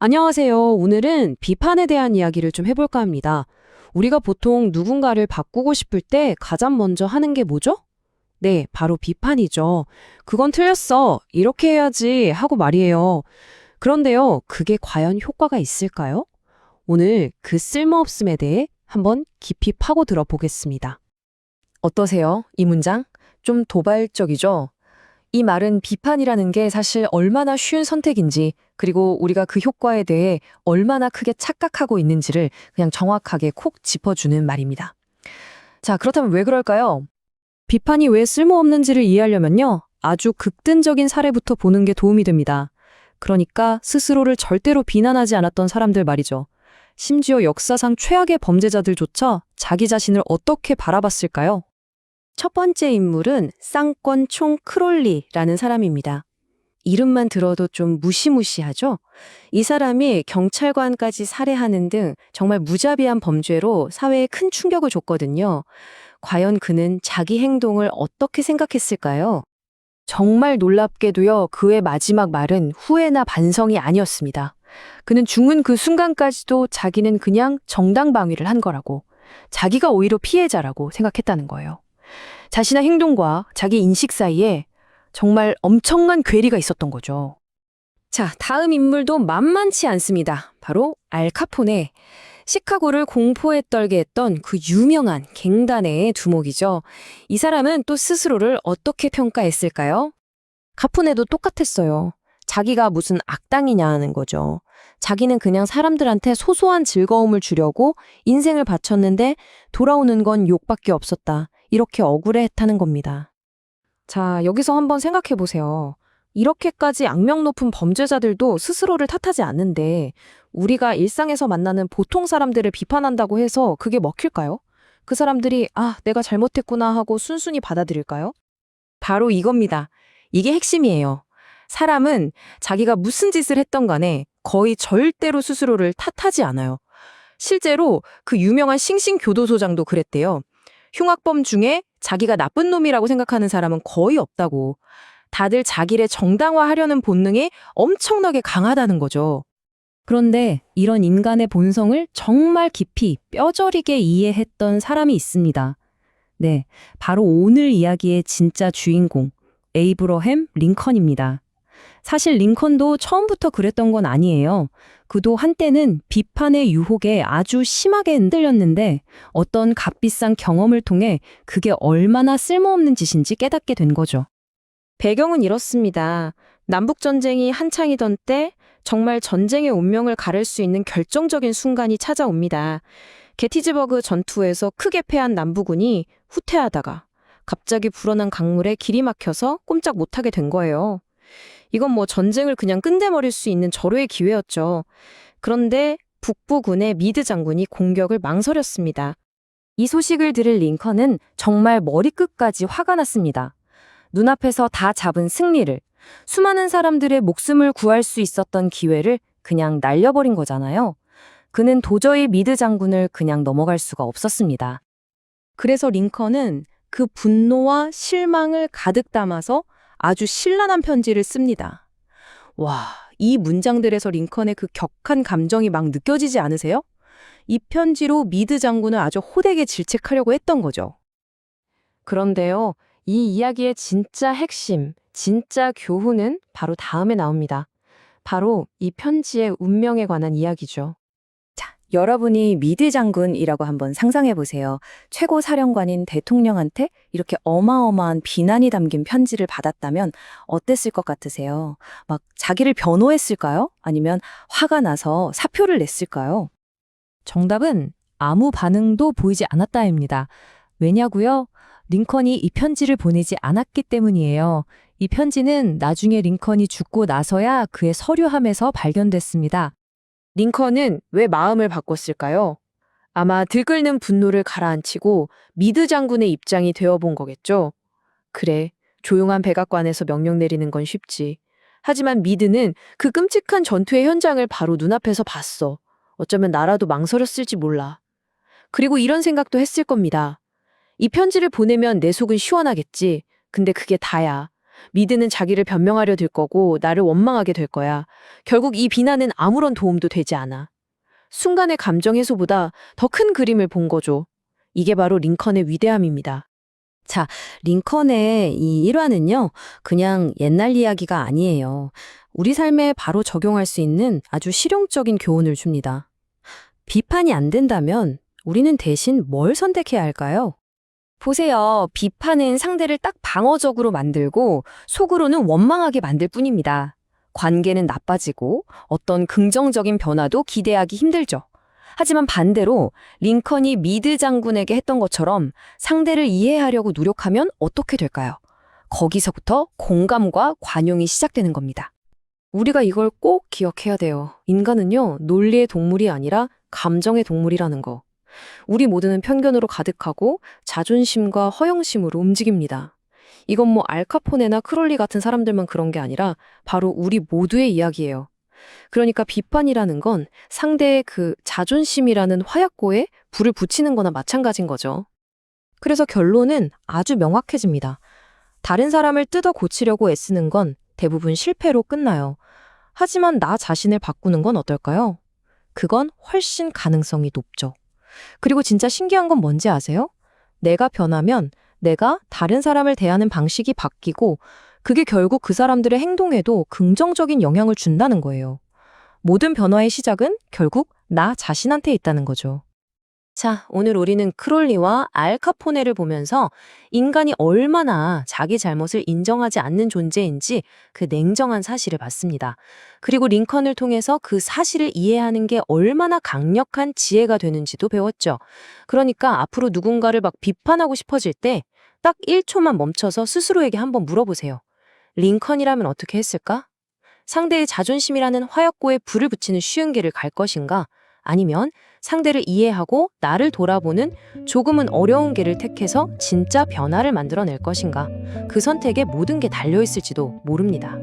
안녕하세요. 오늘은 비판에 대한 이야기를 좀 해볼까 합니다. 우리가 보통 누군가를 바꾸고 싶을 때 가장 먼저 하는 게 뭐죠? 네, 바로 비판이죠. 그건 틀렸어. 이렇게 해야지 하고 말이에요. 그런데요, 그게 과연 효과가 있을까요? 오늘 그 쓸모없음에 대해 한번 깊이 파고 들어보겠습니다. 어떠세요? 이 문장? 좀 도발적이죠? 이 말은 비판이라는 게 사실 얼마나 쉬운 선택인지, 그리고 우리가 그 효과에 대해 얼마나 크게 착각하고 있는지를 그냥 정확하게 콕 짚어주는 말입니다. 자, 그렇다면 왜 그럴까요? 비판이 왜 쓸모없는지를 이해하려면요. 아주 극단적인 사례부터 보는 게 도움이 됩니다. 그러니까 스스로를 절대로 비난하지 않았던 사람들 말이죠. 심지어 역사상 최악의 범죄자들조차 자기 자신을 어떻게 바라봤을까요? 첫 번째 인물은 쌍권 총 크롤리라는 사람입니다. 이름만 들어도 좀 무시무시하죠? 이 사람이 경찰관까지 살해하는 등 정말 무자비한 범죄로 사회에 큰 충격을 줬거든요. 과연 그는 자기 행동을 어떻게 생각했을까요? 정말 놀랍게도요, 그의 마지막 말은 후회나 반성이 아니었습니다. 그는 죽은 그 순간까지도 자기는 그냥 정당방위를 한 거라고, 자기가 오히려 피해자라고 생각했다는 거예요. 자신의 행동과 자기 인식 사이에 정말 엄청난 괴리가 있었던 거죠. 자, 다음 인물도 만만치 않습니다. 바로 알카포네. 시카고를 공포에 떨게 했던 그 유명한 갱단의 두목이죠. 이 사람은 또 스스로를 어떻게 평가했을까요? 카포네도 똑같았어요. 자기가 무슨 악당이냐는 거죠. 자기는 그냥 사람들한테 소소한 즐거움을 주려고 인생을 바쳤는데 돌아오는 건 욕밖에 없었다. 이렇게 억울해 했다는 겁니다. 자, 여기서 한번 생각해 보세요. 이렇게까지 악명 높은 범죄자들도 스스로를 탓하지 않는데 우리가 일상에서 만나는 보통 사람들을 비판한다고 해서 그게 먹힐까요? 그 사람들이 아, 내가 잘못했구나 하고 순순히 받아들일까요? 바로 이겁니다. 이게 핵심이에요. 사람은 자기가 무슨 짓을 했던 간에 거의 절대로 스스로를 탓하지 않아요. 실제로 그 유명한 싱싱 교도소장도 그랬대요. 흉악범 중에 자기가 나쁜 놈이라고 생각하는 사람은 거의 없다고. 다들 자기를 정당화하려는 본능이 엄청나게 강하다는 거죠. 그런데 이런 인간의 본성을 정말 깊이 뼈저리게 이해했던 사람이 있습니다. 네, 바로 오늘 이야기의 진짜 주인공, 에이브러햄 링컨입니다. 사실 링컨도 처음부터 그랬던 건 아니에요. 그도 한때는 비판의 유혹에 아주 심하게 흔들렸는데 어떤 값비싼 경험을 통해 그게 얼마나 쓸모없는 짓인지 깨닫게 된 거죠. 배경은 이렇습니다. 남북전쟁이 한창이던 때 정말 전쟁의 운명을 가를 수 있는 결정적인 순간이 찾아옵니다. 게티즈버그 전투에서 크게 패한 남부군이 후퇴하다가 갑자기 불어난 강물에 길이 막혀서 꼼짝 못하게 된 거예요. 이건 뭐 전쟁을 그냥 끝내버릴 수 있는 절호의 기회였죠. 그런데 북부군의 미드 장군이 공격을 망설였습니다. 이 소식을 들은 링컨은 정말 머리끝까지 화가 났습니다. 눈앞에서 다 잡은 승리를, 수많은 사람들의 목숨을 구할 수 있었던 기회를 그냥 날려버린 거잖아요. 그는 도저히 미드 장군을 그냥 넘어갈 수가 없었습니다. 그래서 링컨은 그 분노와 실망을 가득 담아서 아주 신랄한 편지를 씁니다. 와, 이 문장들에서 링컨의 그 격한 감정이 막 느껴지지 않으세요? 이 편지로 미드 장군을 아주 호되게 질책하려고 했던 거죠. 그런데요, 이 이야기의 진짜 핵심, 진짜 교훈은 바로 다음에 나옵니다. 바로 이 편지의 운명에 관한 이야기죠. 자, 여러분이 미드 장군이라고 한번 상상해 보세요. 최고 사령관인 대통령한테 이렇게 어마어마한 비난이 담긴 편지를 받았다면 어땠을 것 같으세요? 막 자기를 변호했을까요? 아니면 화가 나서 사표를 냈을까요? 정답은 아무 반응도 보이지 않았다입니다. 왜냐고요? 링컨이 이 편지를 보내지 않았기 때문이에요. 이 편지는 나중에 링컨이 죽고 나서야 그의 서류함에서 발견됐습니다. 링컨은 왜 마음을 바꿨을까요? 아마 들끓는 분노를 가라앉히고 미드 장군의 입장이 되어본 거겠죠. 그래, 조용한 백악관에서 명령 내리는 건 쉽지. 하지만 미드는 그 끔찍한 전투의 현장을 바로 눈앞에서 봤어. 어쩌면 나라도 망설였을지 몰라. 그리고 이런 생각도 했을 겁니다. 이 편지를 보내면 내 속은 시원하겠지. 근데 그게 다야. 미드는 자기를 변명하려 들 거고 나를 원망하게 될 거야. 결국 이 비난은 아무런 도움도 되지 않아. 순간의 감정 해소보다 더 큰 그림을 본 거죠. 이게 바로 링컨의 위대함입니다. 링컨의 이 일화는요, 그냥 옛날 이야기가 아니에요. 우리 삶에 바로 적용할 수 있는 아주 실용적인 교훈을 줍니다. 비판이 안 된다면 우리는 대신 뭘 선택해야 할까요? 보세요. 비판은 상대를 딱 방어적으로 만들고 속으로는 원망하게 만들 뿐입니다. 관계는 나빠지고 어떤 긍정적인 변화도 기대하기 힘들죠. 하지만 반대로 링컨이 미드 장군에게 했던 것처럼 상대를 이해하려고 노력하면 어떻게 될까요? 거기서부터 공감과 관용이 시작되는 겁니다. 우리가 이걸 꼭 기억해야 돼요. 인간은요, 논리의 동물이 아니라 감정의 동물이라는 거. 우리 모두는 편견으로 가득하고 자존심과 허영심으로 움직입니다. 이건 뭐 알카포네나 크롤리 같은 사람들만 그런 게 아니라 바로 우리 모두의 이야기예요. 그러니까 비판이라는 건 상대의 그 자존심이라는 화약고에 불을 붙이는 거나 마찬가지인 거죠. 그래서 결론은 아주 명확해집니다. 다른 사람을 뜯어 고치려고 애쓰는 건 대부분 실패로 끝나요. 하지만 나 자신을 바꾸는 건 어떨까요? 그건 훨씬 가능성이 높죠. 그리고 진짜 신기한 건 뭔지 아세요? 내가 변하면 내가 다른 사람을 대하는 방식이 바뀌고 그게 결국 그 사람들의 행동에도 긍정적인 영향을 준다는 거예요. 모든 변화의 시작은 결국 나 자신한테 있다는 거죠. 자, 오늘 우리는 크롤리와 알카포네를 보면서 인간이 얼마나 자기 잘못을 인정하지 않는 존재인지 그 냉정한 사실을 봤습니다. 그리고 링컨을 통해서 그 사실을 이해하는 게 얼마나 강력한 지혜가 되는지도 배웠죠. 그러니까 앞으로 누군가를 막 비판하고 싶어질 때 딱 1초만 멈춰서 스스로에게 한번 물어보세요. 링컨이라면 어떻게 했을까? 상대의 자존심이라는 화약고에 불을 붙이는 쉬운 길을 갈 것인가? 아니면 상대를 이해하고 나를 돌아보는 조금은 어려운 길을 택해서 진짜 변화를 만들어낼 것인가? 그 선택에 모든 게 달려있을지도 모릅니다.